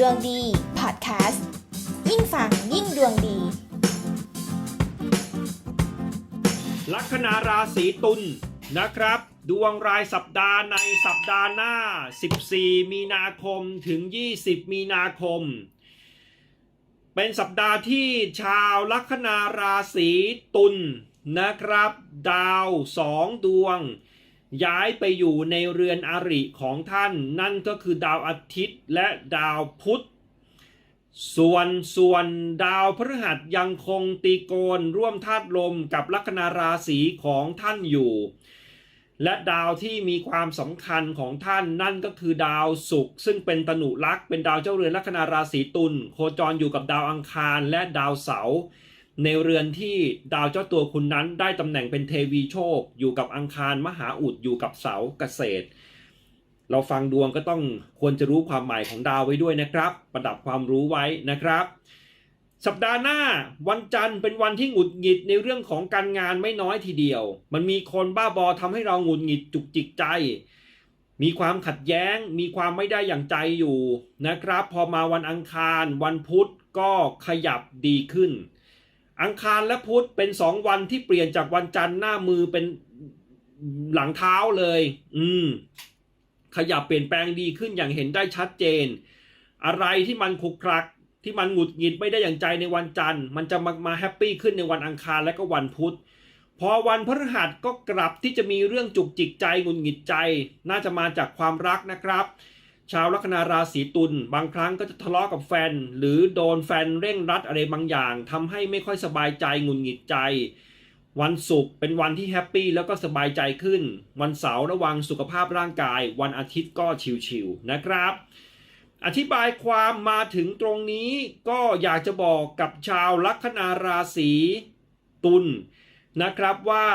ดวงดีพอดแคสต์ยิ่งฟังยิ่งดวงดี ลัคนาราศีตุลนะครับ ดวงรายสัปดาห์ในสัปดาห์หน้า 14 มีนาคมถึง 20 มีนาคม เป็นสัปดาห์ที่ชาวลัคนาราศีตุลนะครับ ดาวสองดวง ย้ายไปอยู่ในเรือนอริของท่าน นั่นก็คือดาวอาทิตย์และดาวพุธ ส่วนส่วนดาวพฤหัสยังคงตีโกนร่วมธาตุลมกับลัคนาราศีของท่านอยู่ และดาวที่มีความสำคัญของท่านนั่นก็คือดาวศุกร์ซึ่งเป็นตนุลักษ์เป็นดาวเจ้าเรือนลัคนาราศีตุลโคจรอยู่กับดาวอังคารและดาวเสาร์ ในเรือนที่ดาวเจ้าตัวคุณนั้นได้ตำแหน่งเป็นเทวีโชค อยู่กับอังคารมหาอุดอยู่กับเสาเกษตร เราฟังดวงก็ต้องควรจะรู้ความหมายของดาวไว้ด้วยนะครับ ประดับความรู้ไว้นะครับ สัปดาห์หน้าวันจันทร์เป็นวันที่หงุดหงิดในเรื่องของการงานไม่น้อยทีเดียว มันมีคนบ้าบอทำให้เราหงุดหงิดจุกจิกใจ มีความขัดแย้ง มีความไม่ได้อย่างใจอยู่นะครับ พอมาวันอังคาร วันพุธก็ขยับดีขึ้น อังคารและพุธเป็นสองวันที่เปลี่ยนจากวันจันทร์หน้ามือเป็นหลังเท้าเลย อืม ขยับเปลี่ยนแปลงดีขึ้นอย่างเห็นได้ชัดเจน อะไรที่มันคลุกคลัก ที่มันหงุดหงิดไม่ได้อย่างใจในวันจันทร์ มันจะมามาแฮปปี้ขึ้นในวันอังคารและก็วันพุธ พอวันพฤหัสก็กลับที่จะมีเรื่องจุกจิกใจหงุดหงิดใจ น่าจะมาจากความรักนะครับ ชาวลัคนาราศีตุลบางครั้งก็จะทะเลาะกับแฟน หรือโดนแฟนเร่งรัดอะไรบางอย่างทำให้ไม่ค่อยสบายใจหงุดหงิดใจ วันศุกร์เป็นวันที่แฮปปี้แล้วก็สบายใจขึ้น วันเสาร์ระวังสุขภาพร่างกาย วันอาทิตย์ก็ชิวๆนะครับ อธิบายความมาถึงตรงนี้ก็อยากจะบอกกับชาวลัคนาราศีตุลนะครับว่า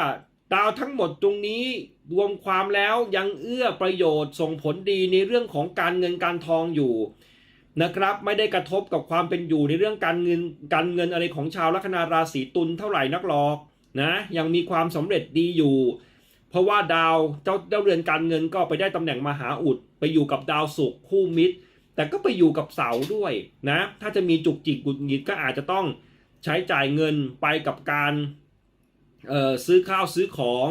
ดาวทั้งหมดตรงนี้รวมความแล้วยังเอื้อประโยชน์ส่งผลดีในเรื่องของการเงินการทองอยู่นะครับไม่ได้กระทบกับความเป็นอยู่ในเรื่องการเงินการเงินอะไรของชาวลัคนาราศีตุลเท่าไหร่นักหรอกนะยังมีความสำเร็จดีอยู่ เพราะว่าดาวเจ้าเจ้าเรือนการเงินก็ไปได้ตำแหน่งมหาอุด ไปอยู่กับดาวศุกร์คู่มิตร แต่ก็ไปอยู่กับเสาด้วยนะถ้าจะมีจุกจิกกุดหงิดก็อาจจะต้องใช้จ่ายเงินไปกับการ เอ่อซื้อข้าวซื้อของ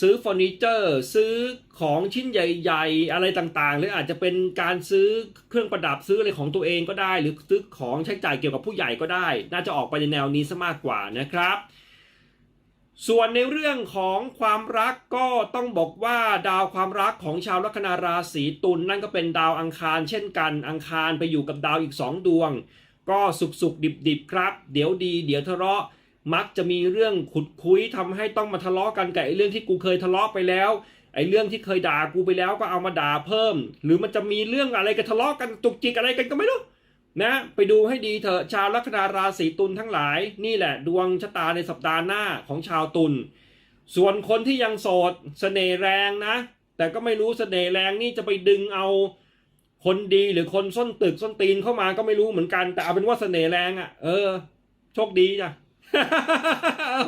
ซื้อเฟอร์นิเจอร์ ซื้อของชิ้นใหญ่ๆ อะไรต่างๆ หรืออาจจะเป็นการซื้อเครื่องประดับซื้ออะไรของตัวเองก็ได้ หรือซื้อของใช้จ่ายเกี่ยวกับผู้ใหญ่ก็ได้ น่าจะออกไปในแนวนี้ซะมากกว่านะครับ ส่วนในเรื่องของความรักก็ต้องบอกว่าดาวความรักของชาวลัคนาราศีตุลนั่นก็เป็นดาวอังคาร เช่นกันอังคารไปอยู่กับดาวอีกสองดวง ก็สุกสุกดิบดิบๆครับ เดี๋ยวดี เดี๋ยวทะเลาะ มักจะมีเรื่องขุดคุยทำให้ต้องมาทะเลาะกันกับไอ้เรื่องที่กูเคยทะเลาะไปแล้ว ไอ้เรื่องที่เคยด่ากูไปแล้วก็เอามาด่าเพิ่ม หรือมันจะมีเรื่องอะไรกันทะเลาะกันจุกจิกอะไรกันก็ไม่รู้นะไปดูให้ดีเถอะชาวลัคนาราศีตุลทั้งหลาย นี่แหละดวงชะตาในสัปดาห์หน้าของชาวตุลส่วนคนที่ยังโสดเสน่ห์แรงนะ แต่ก็ไม่รู้เสน่ห์แรงนี่จะไปดึงเอาคนดีหรือคนส้นตึกส้นตีนเข้ามาก็ไม่รู้เหมือนกัน แต่เอาเป็นว่าเสน่ห์แรงอะ่ะ เออ โชคดีจ้ะ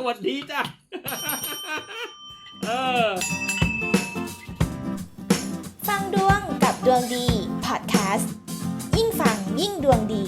หวัดดีจ้ะ เออ ฟังดวงกับดวงดี พอดแคสต์ ยิ่งฟังยิ่งดวงดี